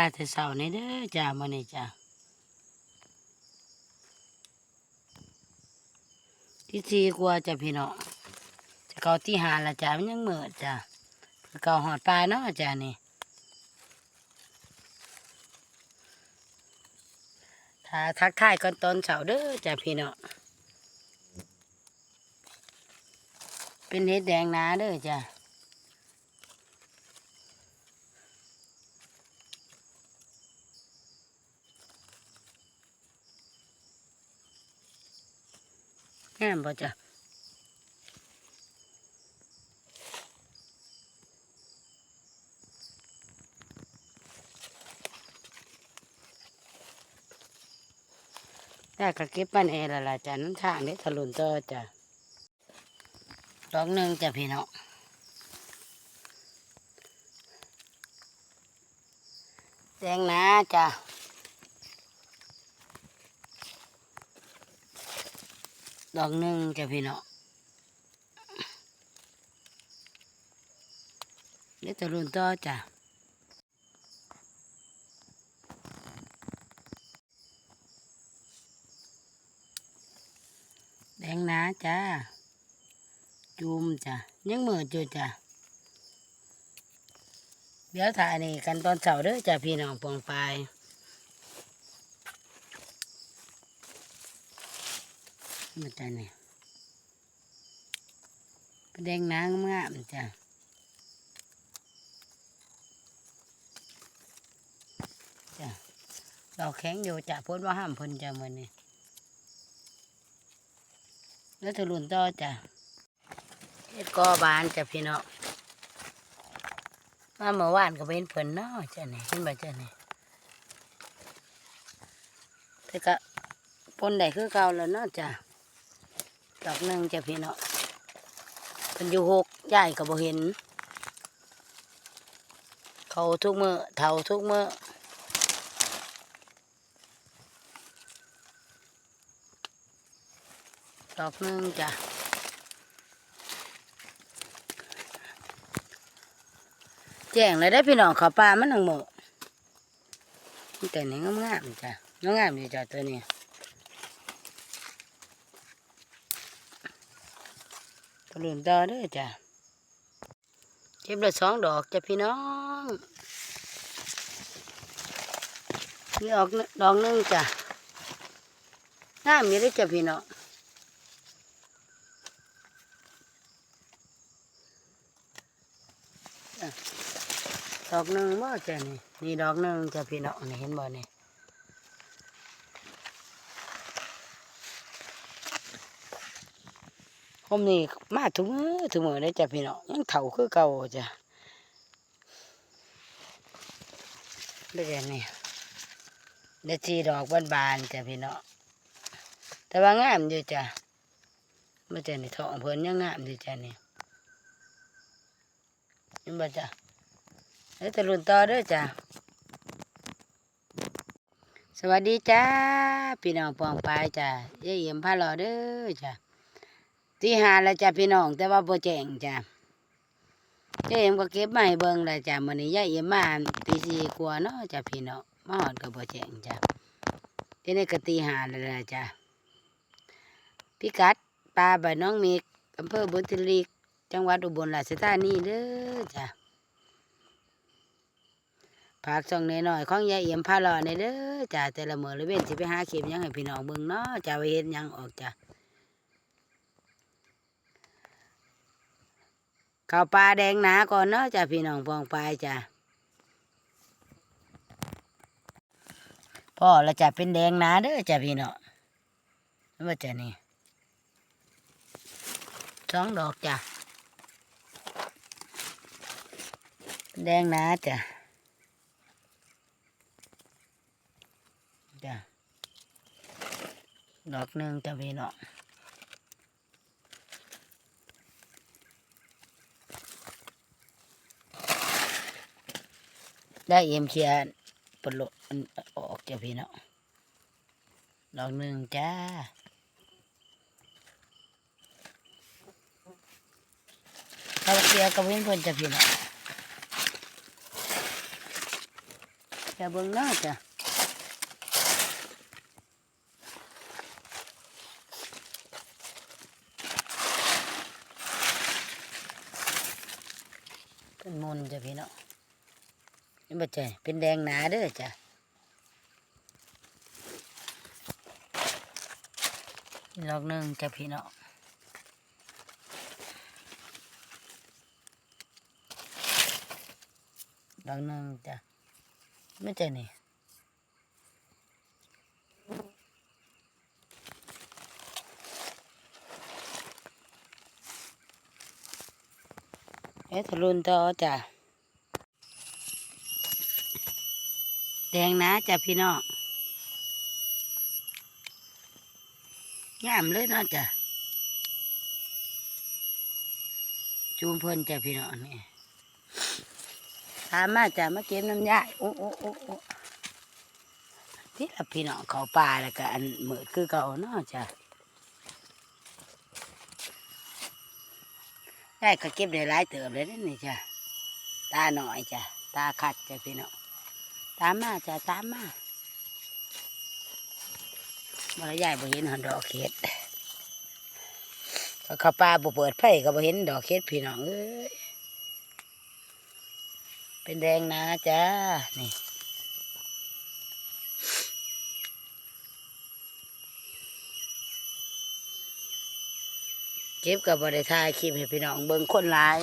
าแต่เสาร์นี่เด้อจ้ามื้อนี้จ้าที่สี่กว่าจ้ะพี่น้องจะเกาที่หาละจ้ามันยังเหมืดจ้าเกาหอดปลาเนาะจ้านี่ถ้าทักทายก่อนตอนเสาร์เด้อจ้าพี่น้องเป็นเห็ดแดงนาเด้อจ้าามป่จ้ะได้ก็เก็บปันเอละล่ะจ้ะนั่นทางนี้ถลุนต่อจ้ะดอกหนึ่งจ้ะพี่น้องแดงนาจ้ะ ดอกหนึ่งจ้ะพี่น้องเดี๋ยวจะรุนต่อจ้ะแดงนาจ้าจุ่มจ้ะยังมือจุจ้ะเดี๋ยวถ่ายนี่กันตอนเสาร์เด้อจ้ะพี่น้องปองไปาย มาจ้ะนี่แดงนางงามจ้ะจ้ะดอกแข็งอยู่จ้ะพ้นว่าห้ามพ้นจ้ะมือนี่แล้วถลุนต่อจ้ะเฮ็ดกอบานจ้ะพี่น้องมาเมื่อวานก็เป็นเพิ่นเนาะจ้ะนี่เห็นบ่จ้ะนี่แต่ก็ปนได้คือเก่าแล้วเนาะจ้ะ ดอกหนึ่งจะพี่เนาะเพิ่นอยู่หกยายก็บ่เห็น เขาทุกมือเท่าทุกมือดอกหนึ่งจ้ะแจ้งเลยได้พี่น้องเขาปลามันหนังหมดแต่นี่งามๆจ้ะงามๆดีจ้ะตัวนี้ กระ ลุนต่อเด้อจ้ะเก็บละสองดอกจ้ะพี่น้องนี่ออกดอกหนึงจ้ะงามอยู่เด้อจ้ะพี่น้องดอกหนึงบ่จ้ะนี่นี่ดอกหนึงจ้ะพี่น้องนี่เห็นบ่นี่ ผมนี่มาถุงถุงมือได้จ้ะพี่น้องยังเฒ่าคือเก่าจ้ะได้แค่นี้ได้จีดอกบานๆจ้ะพี่น้องแต่ว่างามอยู่จ้ะมาจ้ะนี่ทองเพิ่นยังงามอยู่จ้ะนี่เห็นบ่จ้ะเดี๋ยวตะลุนต่อเด้อจ้ะสวัสดีจ้าพี่น้องปองปายจ้ะยายเอี่ยมพาหลอเด้อจ้ะ ที่หาแล้วจ้ะพี่น้อง แต่ว่าโบ่แจ้งจ้ะยายเอ็มก็เก็บมาให้เบิ่งแล้วจ้ะมื้อนี้ยายเอ็มมาตีสี่กว่าเนาะจ้ะพี่น้องมาฮอดก็บ่แจงจ้ะที่นี้ก็ตีหาแล้วล่ะจ้ะพิกัดปลาบ้าน้องเมกอำเภอบุญทลีจังหวัดอุบลราชธานีเด้อจ้ะฝากช่องน้อยๆของยายเอ็มพาหล่อในเด้อจ้ะแต่ละมื้อละเว้นสิไปหาเข็มยังให้พี่น้องเบิ่งเนาะจ้ะว่าเฮ็ดยังออกจ้ะ ข้าวปลาแดงหนาก่อนเนาะจ้ะพี่น้องปองปลายจ้ะพ่อเราจะเป็นแดงหนาเด้อจ้ะพี่น้องว่าจะนี่สองดอกจ้ะแดงหนาจ้ะจ้ะดอกหนึ่งจ้ะพี่น้อง ได้เอ็มเชียร์ปลดอันออกจ้ะพี่เน้องดอกหนึ่งจ้าเขาเชียกับเพื่อนเพื่อนจ้ะพี่เน้องจะเบิ่งเนาจ้ะเป็นมนจ้ะพี่เน้อง นี่บ่ใจเป็นแดงหนาเด้อจ้ะอีกดอกหนึ่งจ้ะพี่น้องดอกหนึ่งจ้ะไม่ใช่นี่เอ๊ะทะลุนต่อจ้ะ แดงนะจ้ะพี่น้องงามเลยเนาะจ้ะจูมเพิ่นจ้ะพี่น้องนี่ถามมาจะมาเก็บน้ำยายโอ้โอ้โอ้โอ้ที่ละพี่น้องเขาป่าแล้วก็อันเหมือคือเก่าเนาะจ้ะยายก็เก็บได้หลายเติบเลยนี่จ้ะตาหน่อยจ้ะตาขัดจ้ะพี่น้อง ตามมาจ้ะตามมาบ่ละยายบ่เห็นหันดอกเข็ดก็เขาป่าบ่เปิดไฟก็บ่เห็นดอกเข็ดพี่น้องเอ้ยเป็นแดงนะจ้านี่เก็บกับบริทายคลิปให้พี่น้องเบิ่งคนหลาย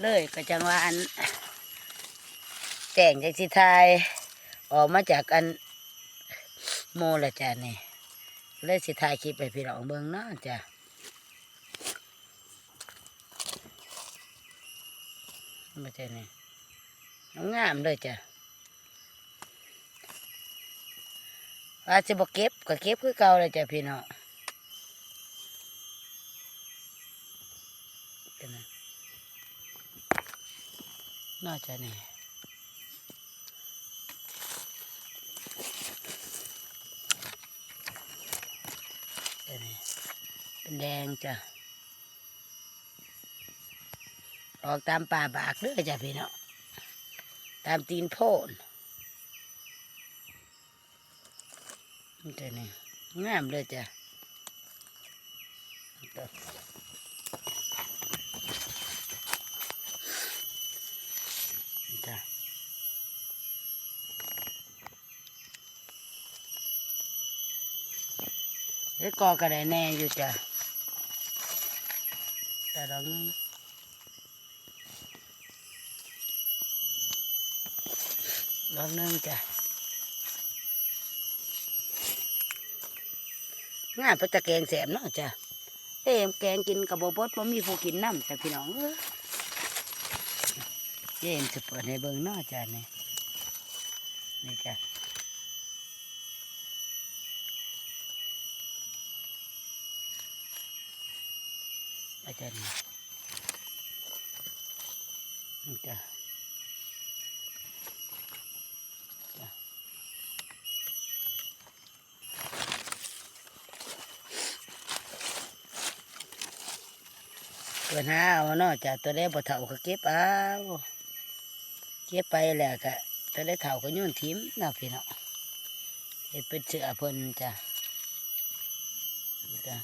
เลยก็จังว่าอัน แต่งจากสิทาย ออกมาจากอันโมละจ้ะนี่เลยสิทายคลิปให้พี่น้องเบิ่งเนาะจ้ะไม่ใช่นี่งามเลยจ้ะว่าจะบอกเก็บก็เก็บคือเก่าเลยจ้ะพี่น้องเป็นไงน่าจะนี่เป็น เป็นแดงจ้ะออกตามป่าบากเด้อจ้ะพี่น้องตามตีนโพนนี่จ้ะนี่งามเลยจ้ะจ้ะเอ้กอกระไดแน่อยู่จ้ะ แต่ดอกนี้ดอกนึงจ้ะง่ายพระจะแกงแสบเนาะจ้ะเอ้ยแกงกินกับบอบดบ่มีผู้กินน้ำแต่พี่น้องเออเย็นจะเปิดให้เบิ่งเนาะจ้ะนี่นี่จ้ะ อาจารย์นี่นี่จ้ะเปิดหาเอาเนาะจ้ะตัวได้บ่เท่าก็เก็บเอาเก็บไปแล้วก็ตัวได้เท่าก็โยนทิมนะพี่เนาะเฮ็ดเป็นเสือเพิ่นจ้ะนี่จ้ะ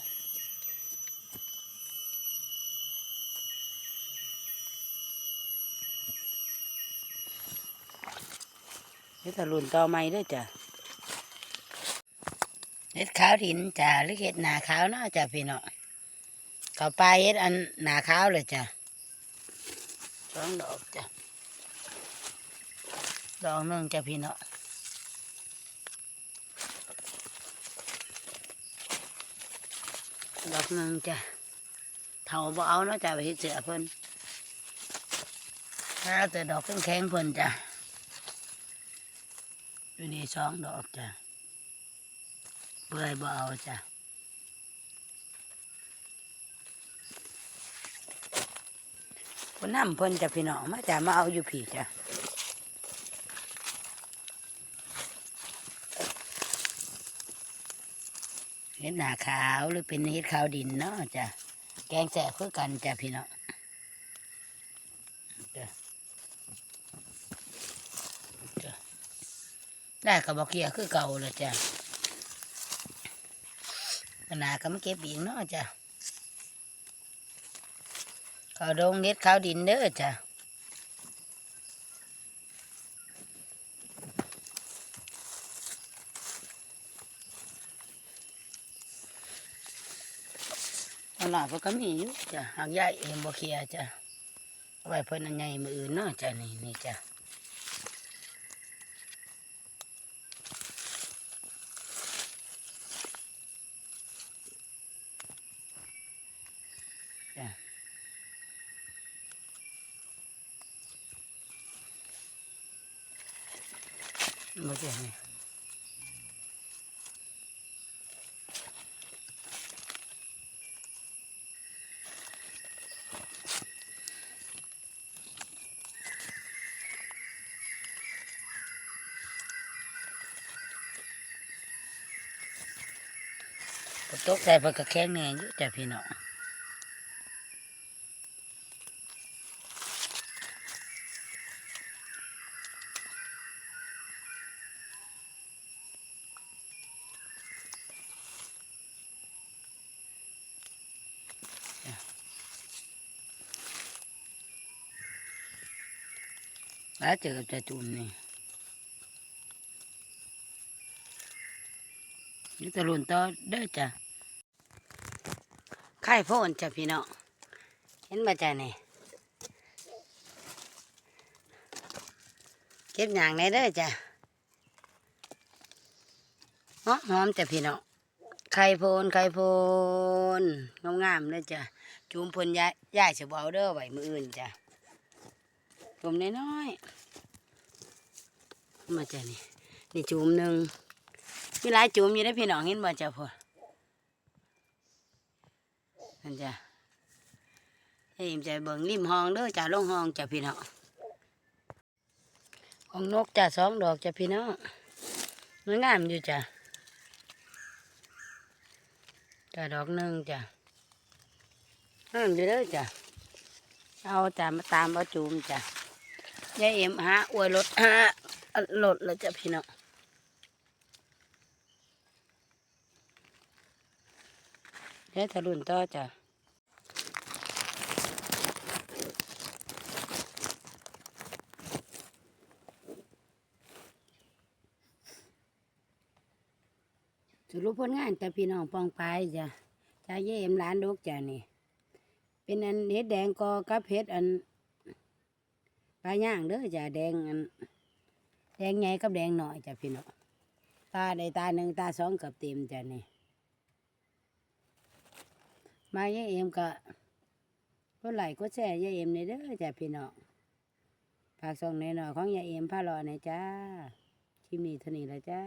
เฮ็ดตะลุนต่อไม้เด้วยจ้ะเฮ็ดขาวดินจ้ะหรือเฮ็ดหนาขาวเนาะจ้ะพี่เนาะเขาปลาเฮ็ดอันหนาขาวเลยจ้ะสองดอกจ้ะดอกนึงจ้ะพี่เนาะดอกนึงจ้ะเท่าบ่เอาเนาะจ้ะไปเฮ็ดเสือเพิ่นถ้าเอาแต่ดอกแข็งๆเพิ่นจ้ะ อยู่นี่สองดอกจ้ะเบื่อยบ่เอาจ้ะคนน้ำเพิ่นจะพี่น้องมาจะมาเอาอยู่ผีจ้ะเห็ดหนาขาวหรือเป็นเห็ดขาวดินเนาะจ้ะแกงแสบคือกันจ้ะพี่น้องจ้ะจ้ะ ได้กับบอกเกียคือเก่าเลยจ้ะขนาดก็ไมาเก็บอีกเนาะจ้ะเขาดงเน็ดเขาดินเด้อจ้ะเอาหน่อยเพนก็มีอยู่จ้ะหากใหญ่เองบ่เคลียจ้ะไว้เพิ่นอันใหญ่มืออื่นเนาะจ้ะนี่นี่จ้ะ บ่เจ๋งนี่ฝนตกใส่เพิ่ แล้วเจอกับจะจุ่มนี่นี่ตะลุนต่อเด้อจ้ะไข่โพนจ้ะพี่น้องเห็นมาจ้ะนี่เก็บอย่างไหนเด้อจ้ะหอมหอมจ้ะพี่น้องไข่โพนไข่โพนงามๆเลยจ้ะจุ่มพ่นย้ายย้ายเฉบเอาเด้อไว้มืออื่นจ้ะ จุ่มน้อยๆมาจ้ะนี่นี่จุ่มหนึ่งมีหลายจุ่มอยู่ได้พี่น้องเห็นบ่จ้ะพ่อนั่นจ้ะให้อิ่มใจเบิ่งริมห้องเด้อจ้ะลงห้องจ้ะพี่น้องของนกจ้ะสองดอกจ้ะพี่น้องมันงามอยู่จ้ะจ้ะดอกหนึ่งจ้ะงามอยู่เด้อจ้ะเอาจ้ะมาตามเอาจุ่มจ้ะ ยายเอ็มฮะอวยรถฮะรถแล้วจะพี่น้องเดี๋ยวทะลุนต่อจ้ะสรุปผลงานจ้ะพี่น้องปองไปจ้ะจ้ายายเอ็มร้านดกจ้ะนี่ เป็นอันเห็ดแดงกอกับเห็ดอัน ปลาย่างเด้อจ้ะแดงอันแดงใหญ่กับแดงหน่อยจ้ะพี่น้องตาใดตาหนึ่งตาสองกับเต็มจ้ะนี่มายายเอ็มก็ก็ไหลก็แช่ยายเอ็มในเด้อจ้ะพี่น้องฝากส่งในหน่อยของยายเอ็มผ้าหลอในอยจ้าคลิปนี้เท่านี้ละจ้า